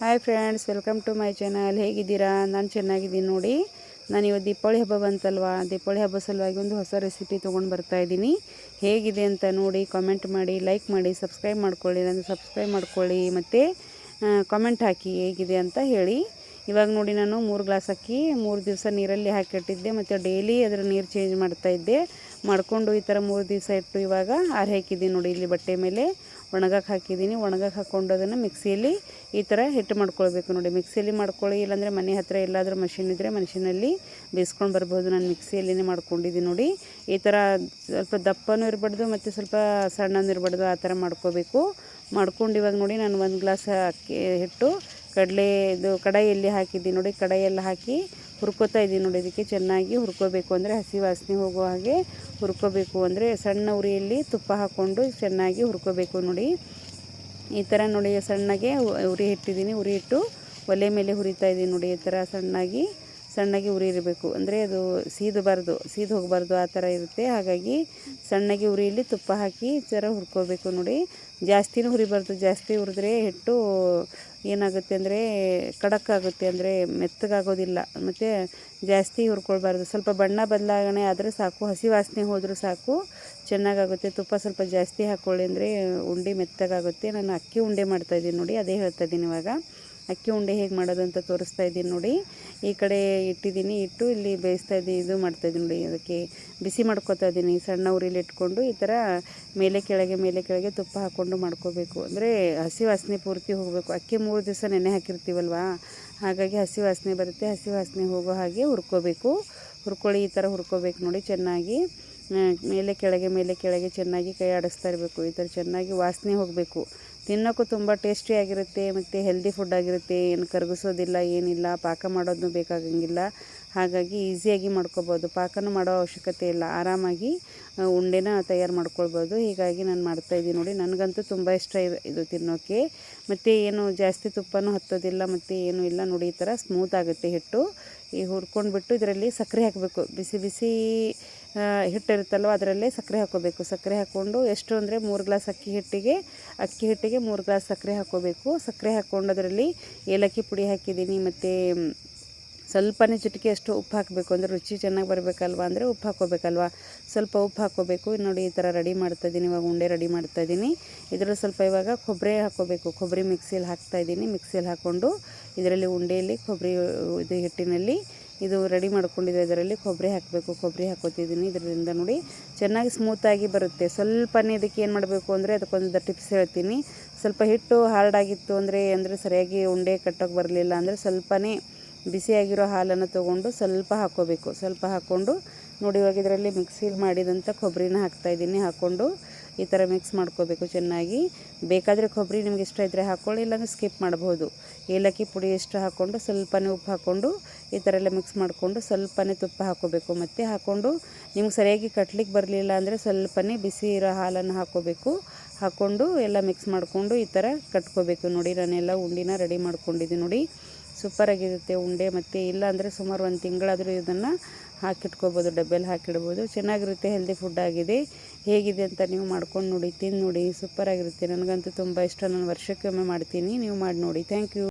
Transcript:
Hi friends, welcome to my channel. ಹೇಗಿದ್ದೀರಾ? ನಾನು ಚೆನ್ನಾಗಿದ್ದೀನಿ ನೋಡಿ. ನಾನು ಇವತ್ತು ದೀಪಾವಳಿ ಹಬ್ಬ ಬಂತಲ್ವಾ? ದೀಪಾವಳಿ ಹಬ್ಬ ಸಲುವಾಗಿ ಒಂದು ಹೊಸ ರೆಸಿಪಿ ತೊಗೊಂಡು ಬರ್ತಾ ಇದ್ದೀನಿ. ಹೇಗಿದೆ ಅಂತ ನೋಡಿ ಕಾಮೆಂಟ್ ಮಾಡಿ ಲೈಕ್ ಮಾಡಿ ಸಬ್ಸ್ಕ್ರೈಬ್ ಮಾಡ್ಕೊಳ್ಳಿ. ನಾನು ಸಬ್ಸ್ಕ್ರೈಬ್ ಮಾಡ್ಕೊಳ್ಳಿ. ಮತ್ತು ಕಾಮೆಂಟ್ ಹಾಕಿ ಹೇಗಿದೆ ಅಂತ ಹೇಳಿ. ಇವಾಗ ನೋಡಿ ನಾನು ಮೂರು ಗ್ಲಾಸ್ ಅಕ್ಕಿ, ಮೂರು ದಿವಸ ನೀರಲ್ಲಿ ಹಾಕಿಟ್ಟಿದ್ದೆ. ಮತ್ತು ಡೈಲಿ ಅದರ ನೀರು ಚೇಂಜ್ ಮಾಡ್ತಾಯಿದ್ದೆ ಮಾಡಿಕೊಂಡು ಈ ಥರ ಮೂರು ದಿವಸ ಇಟ್ಟು ಇವಾಗ ಹಾಕಿದ್ದೀನಿ ನೋಡಿ ಇಲ್ಲಿ ಬಟ್ಟೆ ಮೇಲೆ. ಒಣಗಕ್ಕೆ ಹಾಕಿದ್ದೀನಿ. ಒಣಗಕ್ಕೆ ಹಾಕ್ಕೊಂಡು ಅದನ್ನು ಮಿಕ್ಸಿಯಲ್ಲಿ ಈ ಥರ ಹಿಟ್ಟು ಮಾಡ್ಕೊಳ್ಬೇಕು ನೋಡಿ. ಮಿಕ್ಸಿಯಲ್ಲಿ ಮಾಡ್ಕೊಳ್ಳಿ, ಇಲ್ಲಾಂದರೆ ಮನೆ ಹತ್ತಿರ ಎಲ್ಲಾದರೂ ಮಷಿನ್ ಇದ್ದರೆ ಮಷಿನಲ್ಲಿ ಬೇಯಿಸ್ಕೊಂಡು ಬರ್ಬೋದು. ನಾನು ಮಿಕ್ಸಿಯಲ್ಲಿನೇ ಮಾಡ್ಕೊಂಡಿದ್ದೀನಿ ನೋಡಿ. ಈ ಥರ ಸ್ವಲ್ಪ ದಪ್ಪನೂ ಇರಬಾರ್ದು ಮತ್ತು ಸ್ವಲ್ಪ ಸಣ್ಣನೂ ಇರಬಾರ್ದು. ಆ ಥರ ಮಾಡ್ಕೋಬೇಕು. ಮಾಡ್ಕೊಂಡು ಇವಾಗ ನೋಡಿ ನಾನು ಒಂದು ಗ್ಲಾಸ್ ಅಕ್ಕಿ ಹಿಟ್ಟು ಕಡಲೆ ಇದು ಕಡಾಯಿಯಲ್ಲಿ ಹಾಕಿದ್ದೀನಿ ನೋಡಿ. ಕಡಾಯಿಯಲ್ಲಿ ಹಾಕಿ ಹುರ್ಕೋತಾ ಇದ್ದೀನಿ ನೋಡಿ, ಇದಕ್ಕೆ ಚೆನ್ನಾಗಿ ಹುರ್ಕೋಬೇಕು ಅಂದರೆ ಹಸಿ ವಾಸನೆ ಹೋಗೋ ಹಾಗೆ ಹುರ್ಕೋಬೇಕು ಅಂದರೆ ಸಣ್ಣ ಉರಿಯಲ್ಲಿ ತುಪ್ಪ ಹಾಕ್ಕೊಂಡು ಚೆನ್ನಾಗಿ ಹುರ್ಕೋಬೇಕು ನೋಡಿ. ಈ ಥರ ನೋಡಿ, ಸಣ್ಣಗೆ ಉರಿ ಇಟ್ಟಿದ್ದೀನಿ, ಉರಿ ಇಟ್ಟು ಒಲೆ ಮೇಲೆ ಹುರಿತಾ ಇದ್ದೀನಿ ನೋಡಿ, ಈ ಥರ ಸಣ್ಣಾಗಿ. ಸಣ್ಣಗೆ ಉರಿ ಇರಬೇಕು. ಅಂದರೆ ಅದು ಸೀದಬಾರ್ದು, ಸೀದು ಹೋಗಬಾರ್ದು ಆ ಥರ ಇರುತ್ತೆ. ಹಾಗಾಗಿ ಸಣ್ಣಗೆ ಉರಿಯಲ್ಲಿ ತುಪ್ಪ ಹಾಕಿ ಜರ ಹುರ್ಕೋಬೇಕು ನೋಡಿ. ಜಾಸ್ತಿನೂ ಹುರಿಬಾರ್ದು. ಜಾಸ್ತಿ ಹುರಿದ್ರೆ ಹಿಟ್ಟು ಏನಾಗುತ್ತೆ ಅಂದರೆ ಖಡಕ್ ಆಗುತ್ತೆ ಅಂದರೆ ಮೆತ್ತಗಾಗೋದಿಲ್ಲ. ಮತ್ತು ಜಾಸ್ತಿ ಹುರ್ಕೊಳ್ಬಾರ್ದು. ಸ್ವಲ್ಪ ಬಣ್ಣ ಬದಲಾವಣೆ ಆದರೆ ಸಾಕು. ಹಸಿ ವಾಸನೆ ಹೋದರೂ ಸಾಕು. ಚೆನ್ನಾಗಾಗುತ್ತೆ. ತುಪ್ಪ ಸ್ವಲ್ಪ ಜಾಸ್ತಿ ಹಾಕ್ಕೊಳ್ಳಿ ಅಂದರೆ ಉಂಡೆ ಮೆತ್ತಗಾಗುತ್ತೆ. ನಾನು ಅಕ್ಕಿ ಉಂಡೆ ಮಾಡ್ತಾಯಿದ್ದೀನಿ ನೋಡಿ. ಅದೇ ಹೇಳ್ತಾ ಇದ್ದೀನಿ ಇವಾಗ. ಅಕ್ಕಿ ಉಂಡೆ ಹೇಗೆ ಮಾಡೋದು ಅಂತ ತೋರಿಸ್ತಾ ಇದ್ದೀನಿ ನೋಡಿ. ಈ ಕಡೆ ಇಟ್ಟಿದ್ದೀನಿ. ಇಟ್ಟು ಇಲ್ಲಿ ಬೇಯಿಸ್ತಾ ಇದ್ದೀನಿ ಇದು ಮಾಡ್ತಾಯಿದ್ದೀನಿ ನೋಡಿ. ಅದಕ್ಕೆ ಬಿಸಿ ಮಾಡ್ಕೊತಾ ಇದ್ದೀನಿ. ಸಣ್ಣ ಉರಿಲಿ ಇಟ್ಕೊಂಡು ಈ ಥರ ಮೇಲೆ ಕೆಳಗೆ ಮೇಲೆ ಕೆಳಗೆ ತುಪ್ಪ ಹಾಕ್ಕೊಂಡು ಮಾಡ್ಕೋಬೇಕು. ಅಂದರೆ ಹಸಿ ವಾಸನೆ ಪೂರ್ತಿ ಹೋಗಬೇಕು. ಅಕ್ಕಿ ಮೂರು ದಿವಸ ನೆನೆ ಹಾಕಿರ್ತೀವಲ್ವಾ? ಹಾಗಾಗಿ ಹಸಿ ವಾಸನೆ ಬರುತ್ತೆ. ಹಸಿ ವಾಸನೆ ಹೋಗೋ ಹಾಗೆ ಹುರ್ಕೋಬೇಕು. ಹುರ್ಕೊಳ್ಳಿ, ಈ ಥರ ಹುರ್ಕೋಬೇಕು ನೋಡಿ ಚೆನ್ನಾಗಿ. ಮೇಲೆ ಕೆಳಗೆ ಮೇಲೆ ಕೆಳಗೆ ಚೆನ್ನಾಗಿ ಕೈ ಆಡಿಸ್ತಾ ಇರಬೇಕು. ಈ ಥರ ಚೆನ್ನಾಗಿ ವಾಸನೆ ಹೋಗಬೇಕು. ತಿನ್ನೋಕ್ಕೂ ತುಂಬ ಟೇಸ್ಟಿಯಾಗಿರುತ್ತೆ ಮತ್ತು ಹೆಲ್ದಿ ಫುಡ್ ಆಗಿರುತ್ತೆ, ಏನು ಕರಗಿಸೋದಿಲ್ಲ, ಏನಿಲ್ಲ, ಪಾಕ ಮಾಡೋದನ್ನು ಬೇಕಾಗಂಗಿಲ್ಲ. ಹಾಗಾಗಿ ಈಸಿಯಾಗಿ ಮಾಡ್ಕೋಬೋದು. ಪಾಕನೂ ಮಾಡೋ ಅವಶ್ಯಕತೆ ಇಲ್ಲ. ಆರಾಮಾಗಿ ಉಂಡೆನ ತಯಾರು ಮಾಡ್ಕೊಳ್ಬೋದು. ಹೀಗಾಗಿ ನಾನು ಮಾಡ್ತಾಯಿದ್ದೀನಿ ನೋಡಿ. ನನಗಂತೂ ತುಂಬ ಇಷ್ಟ ಇದು ತಿನ್ನೋಕ್ಕೆ ಮತ್ತು ಏನು ಜಾಸ್ತಿ ತುಪ್ಪನೂ ಹತ್ತೋದಿಲ್ಲ, ಮತ್ತು ಏನೂ ಇಲ್ಲ. ನೋಡಿ, ಈ ಥರ ಸ್ಮೂತ್ ಆಗುತ್ತೆ ಹಿಟ್ಟು. ಈ ಹುರ್ಕೊಂಡ್ಬಿಟ್ಟು ಇದರಲ್ಲಿ ಸಕ್ಕರೆ ಹಾಕಬೇಕು. ಬಿಸಿ ಬಿಸಿ ಹಿಟ್ಟಿರುತ್ತಲ್ವ ಅದರಲ್ಲೇ ಸಕ್ಕರೆ ಹಾಕ್ಕೋಬೇಕು. ಸಕ್ಕರೆ ಹಾಕ್ಕೊಂಡು ಎಷ್ಟು ಅಂದರೆ ಮೂರು ಗ್ಲಾಸ್ ಅಕ್ಕಿ ಹಿಟ್ಟಿಗೆ ಅಕ್ಕಿ ಹಿಟ್ಟಿಗೆ ಮೂರು ಗ್ಲಾಸ್ ಸಕ್ಕರೆ ಹಾಕ್ಕೋಬೇಕು. ಸಕ್ಕರೆ ಹಾಕ್ಕೊಂಡು ಅದರಲ್ಲಿ ಏಲಕ್ಕಿ ಪುಡಿ ಹಾಕಿದ್ದೀನಿ, ಮತ್ತು ಸ್ವಲ್ಪನೇ ಚಿಟಿಕೆ ಅಷ್ಟು ಉಪ್ಪು ಹಾಕಬೇಕು. ಅಂದರೆ ರುಚಿ ಚೆನ್ನಾಗಿ ಬರಬೇಕಲ್ವ ಅಂದರೆ ಉಪ್ಪು ಹಾಕ್ಕೋಬೇಕಲ್ವ? ಸ್ವಲ್ಪ ಉಪ್ಪು ಹಾಕೋಬೇಕು ನೋಡಿ, ಈ ಥರ ರೆಡಿ ಮಾಡ್ತಾಯಿದ್ದೀನಿ ಇವಾಗ ಉಂಡೆ ರೆಡಿ ಮಾಡ್ತಾಯಿದ್ದೀನಿ ಇದರಲ್ಲಿ ಸ್ವಲ್ಪ ಇವಾಗ ಕೊಬ್ಬರಿ ಹಾಕೋಬೇಕು ಕೊಬ್ಬರಿ ಮಿಕ್ಸಿಯಲ್ಲಿ ಹಾಕ್ತಾಯಿದ್ದೀನಿ ಮಿಕ್ಸಿಯಲ್ಲಿ ಹಾಕ್ಕೊಂಡು ಇದರಲ್ಲಿ ಉಂಡೆಯಲ್ಲಿ, ಕೊಬ್ಬರಿ ಇದು ಹಿಟ್ಟಿನಲ್ಲಿ ಇದು ರೆಡಿ ಮಾಡ್ಕೊಂಡಿದ್ದೆ ಇದರಲ್ಲಿ ಕೊಬ್ಬರಿ ಹಾಕಬೇಕು. ಕೊಬ್ಬರಿ ಹಾಕೋತಿದ್ದೀನಿ. ಇದರಿಂದ ನೋಡಿ ಚೆನ್ನಾಗಿ ಸ್ಮೂತಾಗಿ ಬರುತ್ತೆ. ಸ್ವಲ್ಪನೇ ಇದಕ್ಕೆ ಏನು ಮಾಡಬೇಕು ಅಂದರೆ ಅದಕ್ಕೊಂದು ಟಿಪ್ಸ್ ಹೇಳ್ತೀನಿ. ಸ್ವಲ್ಪ ಹಿಟ್ಟು ಹಾರ್ಡಾಗಿತ್ತು ಅಂದರೆ ಅಂದರೆ ಸರಿಯಾಗಿ ಉಂಡೆ ಕಟ್ಟೋಕೆ ಬರಲಿಲ್ಲ ಅಂದರೆ ಸ್ವಲ್ಪನೇ ಬಿಸಿಯಾಗಿರೋ ಹಾಲನ್ನು ತೊಗೊಂಡು ಸ್ವಲ್ಪ ಹಾಕ್ಕೋಬೇಕು ಸ್ವಲ್ಪ ಹಾಕ್ಕೊಂಡು ನೋಡಿ ಇವಾಗ ಇದರಲ್ಲಿ ಮಿಕ್ಸಿಗೆ ಮಾಡಿದಂಥ ಕೊಬ್ಬರಿನ ಹಾಕ್ತಾಯಿದ್ದೀನಿ ಹಾಕ್ಕೊಂಡು ಈ ಥರ ಮಿಕ್ಸ್ ಮಾಡ್ಕೋಬೇಕು ಚೆನ್ನಾಗಿ. ಬೇಕಾದರೆ ಕೊಬ್ಬರಿ ನಿಮ್ಗೆ ಇಷ್ಟ ಇದ್ದರೆ ಹಾಕ್ಕೊಳ್ಳಿ ಇಲ್ಲಾಂದರೆ ಸ್ಕಿಪ್ ಮಾಡ್ಬೋದು. ಏಲಕ್ಕಿ ಪುಡಿ ಎಷ್ಟು ಹಾಕ್ಕೊಂಡು ಸ್ವಲ್ಪನೇ ಉಪ್ಪು ಹಾಕ್ಕೊಂಡು ಈ ಥರ ಎಲ್ಲ ಮಿಕ್ಸ್ ಮಾಡಿಕೊಂಡು ಸ್ವಲ್ಪನೇ ತುಪ್ಪ ಹಾಕ್ಕೋಬೇಕು ಮತ್ತು ಹಾಕ್ಕೊಂಡು ನಿಮ್ಗೆ ಸರಿಯಾಗಿ ಕಟ್ಲಿಕ್ಕೆ ಬರಲಿಲ್ಲ ಅಂದರೆ ಸ್ವಲ್ಪನೇ ಬಿಸಿ ಇರೋ ಹಾಲನ್ನು ಹಾಕ್ಕೋಬೇಕು ಹಾಕ್ಕೊಂಡು ಎಲ್ಲ ಮಿಕ್ಸ್ ಮಾಡಿಕೊಂಡು ಈ ಥರ ಕಟ್ಕೋಬೇಕು. ನೋಡಿ, ನಾನೆಲ್ಲ ಉಂಡಿನ ರೆಡಿ ಮಾಡ್ಕೊಂಡಿದ್ದೀನಿ ನೋಡಿ. ಸೂಪರಾಗಿರುತ್ತೆ ಉಂಡೆ. ಮತ್ತು ಇಲ್ಲ ಅಂದರೆ ಸುಮಾರು ಒಂದು ತಿಂಗಳಾದರೂ ಇದನ್ನು ಹಾಕಿಟ್ಕೋಬೋದು ಡಬ್ಬೆಲ್ಲಿ ಹಾಕಿಡ್ಬೋದು. ಚೆನ್ನಾಗಿರುತ್ತೆ ಹೆಲ್ದಿ ಫುಡ್ ಆಗಿದೆ. ಹೇಗಿದೆ ಅಂತ ನೀವು ಮಾಡ್ಕೊಂಡು ನೋಡಿ, ತಿಂದು ನೋಡಿ. ಸೂಪರಾಗಿರುತ್ತೆ ನನಗಂತೂ ತುಂಬ ಇಷ್ಟ. ನಾನು ವರ್ಷಕ್ಕೊಮ್ಮೆ ಮಾಡ್ತೀನಿ. ನೀವು ಮಾಡಿ ನೋಡಿ. Thank you